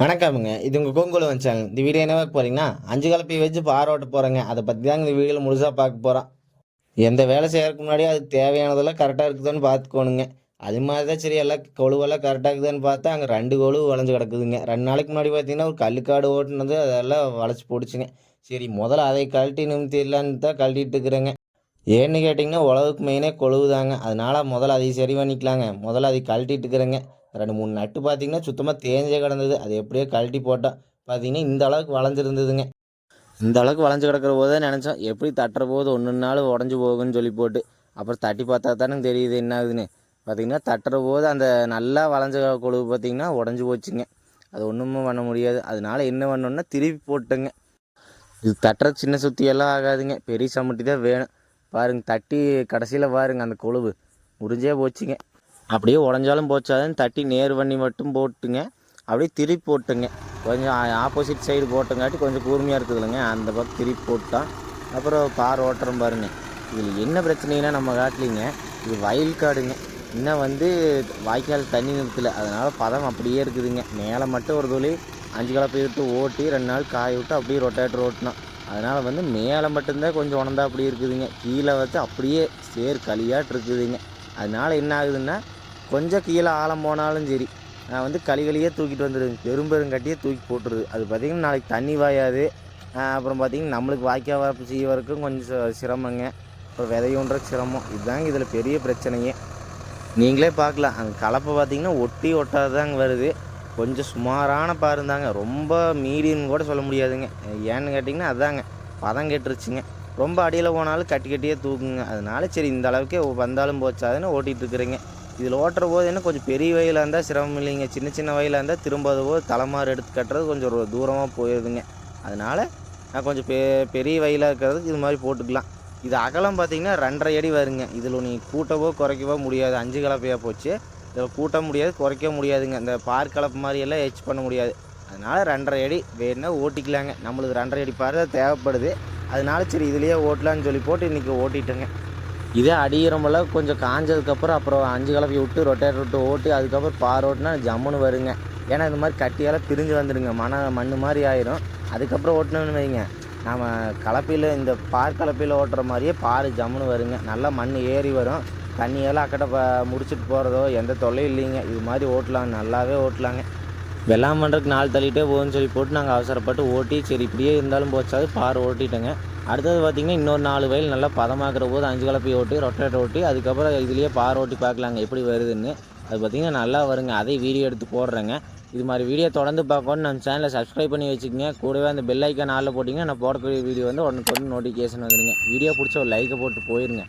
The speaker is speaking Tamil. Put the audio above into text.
வணக்கமுங்க. இது உங்கள் கோங்குல சேனல் இந்த வீடியோ என்ன பார்க்க போகிறீங்கன்னா அஞ்சு கலப்பை வச்சு பார் ஓட்ட போகிறேங்க அதை பற்றி தாங்க இந்த வீடியோவில் முழுசாக பார்க்க போகிறோம் எந்த வேலை செய்யறதுக்கு முன்னாடி அதுக்கு தேவையானதெல்லாம் கரெக்டாக இருக்குதான்னு பார்த்துக்கோணுங்க. அது மாதிரி தான் சரி எல்லாம் கொழுவெல்லாம் கரெக்டாக இருக்குதான்னு பார்த்தா அங்கே ரெண்டு கொழு வளைஞ்சு கிடக்குதுங்க. ரெண்டு நாளைக்கு முன்னாடி பார்த்தீங்கன்னா ஒரு கல்லுக்காடு ஓட்டுனது அதெல்லாம் வளைச்சி போடுச்சுங்க. சரி முதல்ல அதை கழட்டி நிமித்திடலான்னு தான் கழட்டிட்டு இருக்கிறேங்க. ஏன்னு கேட்டிங்கன்னா உழவுக்கு மெயினே கொழுவுதாங்க. அதனால் முதல்ல அதை சரி பண்ணிக்கலாங்க. முதல்ல அதை கழட்டிட்டு இருக்கிறேங்க. ரெண்டு மூணு நட்டு பார்த்தீங்கன்னா சுத்தமாக தேஞ்சே கிடந்தது. அது எப்படியோ கழட்டி போட்டால் பார்த்தீங்கன்னா இந்த அளவுக்கு வளைஞ்சிருந்ததுங்க இந்த அளவுக்கு வளைஞ்சு கிடக்கிற போதே நினச்சோம் எப்படி தட்டுற போது ஒன்று நாள் உடஞ்சி போகுன்னு சொல்லி போட்டு அப்புறம் தட்டி பார்த்தா தானே தெரியுது என்ன ஆகுதுன்னு. பார்த்தீங்கன்னா தட்டுற போது அந்த நல்லா வளைஞ்ச கொழுவு பார்த்தீங்கன்னா உடஞ்சி போச்சுங்க. அது ஒன்றுமே பண்ண முடியாது. அதனால என்ன பண்ணோன்னா திருப்பி போட்டுங்க. இது தட்டுற சின்ன சுத்தியெல்லாம் ஆகாதுங்க. பெரிய சமட்டி தான் வேணும். பாருங்க தட்டி கடைசியில் பாருங்க அந்த கொழுவு. முறிஞ்சே போச்சுங்க. அப்படியே உடஞ்சாலும் போச்சாதுன்னு தட்டி நேர் பண்ணி மட்டும் போட்டுங்க. அப்படியே திருப்பி போட்டுங்க. கொஞ்சம் ஆப்போசிட் சைடு போட்டங்காட்டி கொஞ்சம் கூர்மையாக இருக்குதுல்லங்க. அந்த பக்கம் திருப்பி போட்டான் அப்புறம் பார் ஓட்டுறோம் பாருங்க. இதில் என்ன பிரச்சனைனா நம்ம காட்டிலிங்க. இது வயல் காடுங்க இன்னும் வந்து வாய்க்கால் தண்ணி நிறுத்தலை. அதனால் பதம் அப்படியே இருக்குதுங்க. மேலே மட்டும் ஒரு துளி அஞ்சு கலப்பை விட்டு ஓட்டி ரெண்டு நாள் காய விட்டு அப்படியே ரொட்டேட்டர் ஓட்டினோம். அதனால் வந்து மேலே மட்டும்தான் கொஞ்சம் உணர்ந்தா அப்படி இருக்குதுங்க. கீழே வந்து அப்படியே சேர் களியாட்டு இருக்குதுங்க அதனால் என்ன ஆகுதுன்னா கொஞ்சம் கீழே ஆழம் போனாலும் சரி. நான் வந்து களிகளையே தூக்கிட்டு வந்துடுங்க பெரும்பெருங்கட்டியே தூக்கி போட்டுருது. அது பார்த்திங்கன்னா நாளைக்கு தண்ணி வாயாது அப்புறம் பார்த்திங்கன்னா நம்மளுக்கு வாய்க்கால் வரப்பு செய்ய வரைக்கும் கொஞ்சம் சிரமங்க. அப்புறம் விதையுன்ற சிரமம். இதுதாங்க இதில் பெரிய பிரச்சனையே. நீங்களே பார்க்கலாம் அந்த கலப்பை பார்த்திங்கன்னா ஒட்டி ஒட்டாதாங்க வருது. கொஞ்சம் சுமாரான பாருந்தாங்க ரொம்ப மீடியம்னு கூட சொல்ல முடியாதுங்க. ஏன்னு கேட்டிங்கன்னா அதாங்க. பதம் கெட்டுருச்சுங்க. ரொம்ப அடியில் போனாலும் கட்டி கட்டியே தூக்குங்க. அதனால சரி இந்த அளவுக்கே வந்தாலும் போச்சாதுன்னு ஓட்டிகிட்டு இருக்கிறேங்க. இதில் ஓட்டுற போது என்ன கொஞ்சம் பெரிய வயலாக இருந்தால் சிரமம் இல்லைங்க. சின்ன சின்ன வயலாக இருந்தால் திரும்ப அது போது தலைமாறு எடுத்து கட்டுறது கொஞ்சம் ஒரு தூரமாக போயிடுதுங்க. அதனால் நான் கொஞ்சம் பெ பெரிய வயலாக இருக்கிறதுக்கு இது மாதிரி போட்டுக்கலாம். இது அகலம் பார்த்தீங்கன்னா ரெண்டரை அடி வருங்க. இதில் நீ கூட்டவோ குறைக்கவோ முடியாது. அஞ்சு கலப்பையாக போச்சு. இதில் கூட்ட முடியாது குறைக்க முடியாதுங்க. இந்த பார் கலப்பு மாதிரியெல்லாம் ஹெச் பண்ண முடியாது. அதனால் ரெண்டரை அடி வேணுன்னா ஓட்டிக்கலாங்க. நம்மளுக்கு ரெண்டரை அடி பார் தான் தேவைப்படுது. அதனால சரி இதுலேயே ஓட்டலான்னு சொல்லி போட்டு இன்றைக்கி ஓட்டிட்டேங்க. இதே அடியிறமெல்லாம் கொஞ்சம் காஞ்சதுக்கப்புறம் அப்புறம் அஞ்சு கலப்பி விட்டு ரொட்டேட்டர் விட்டு ஓட்டி அதுக்கப்புறம் பார் ஓட்டினா ஜம்முன்னு வருங்க. ஏன்னா இந்த மாதிரி கட்டியெல்லாம் பிரிஞ்சு வந்துடுங்க மண மண் மாதிரி ஆயிரும். அதுக்கப்புறம் ஓட்டினோன்னு வைங்க. நாம் கலப்பையில் இந்த பார் கலப்பையில் ஓட்டுற மாதிரியே பார் ஜம்முன்னு வருங்க. நல்லா மண் ஏறி வரும். தண்ணியெல்லாம் அக்கட்ட ப முடிச்சுட்டு போகிறதோ எந்த தொல்லையும் இல்லைங்க. இது மாதிரி ஓட்டலாம். நல்லாவே ஓட்டலாங்க. வெள்ளாமன்றக்கு நாள் தள்ளிட்டே போகுதுன்னு சொல்லி போட்டு நாங்கள் அவசரப்பட்டு ஓட்டி சரி இப்படியே இருந்தாலும் போச்சாது. பார் ஓட்டிட்டேங்க. அடுத்தது பார்த்திங்கன்னா இன்னொரு நாலு வயல் நல்லா பதமாக்குற போது அஞ்சு கலப்பை ஓட்டி ரொட்டேட் ஓட்டி அதுக்கப்புறம் இதுலேயே பார் ஓட்டி பார்க்கலாங்க எப்படி வருதுன்னு. அது பார்த்திங்கன்னா நல்லா வருங்க. அதே வீடியோ எடுத்து போடுறேங்க. இது மாதிரி வீடியோ தொடர்ந்து பார்க்கணும்னு நம்ம சேனலை சப்ஸ்கிரைப் பண்ணி வச்சுக்கோங்க. கூடவே அந்த பெல் ஐக்கான் ஆளில் போட்டிங்கன்னா நான் போடக்கூடிய வீடியோ வந்து உடனே நோட்டிஃபிகேஷன் வந்துடுங்க. வீடியோ பிடிச்ச ஒரு லைக்கை போட்டு போயிருங்க.